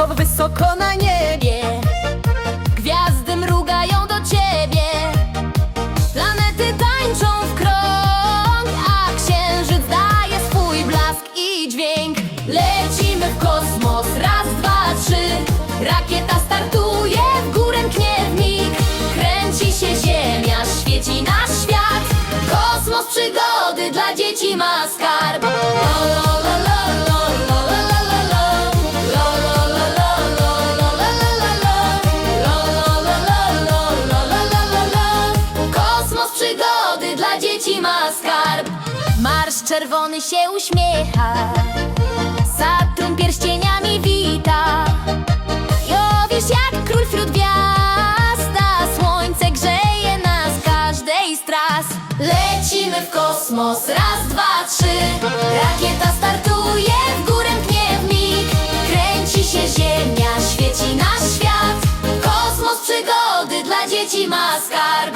Wysoko, wysoko na niebie. Gwiazdy mrugają do ciebie. Planety tańczą w krąg A księżyc daje swój blask i dźwięk. Lecimy w kosmos, raz, dwa, trzy. Rakieta startuje, w górę knie w mig. Kręci się ziemia, świeci nasz świat. Kosmos przygody dla dzieci ma skarb. Dzieci ma skarb. Marsz czerwony się uśmiecha. Saturn pierścieniami wita. Jowisz jak król wśród gwiazd, a słońce grzeje nas każdej z tras. Lecimy w kosmos, raz, dwa, trzy. Rakieta startuje, w górę mknie w mig. Kręci się ziemia, świeci nasz świat. Kosmos przygody dla dzieci ma skarb.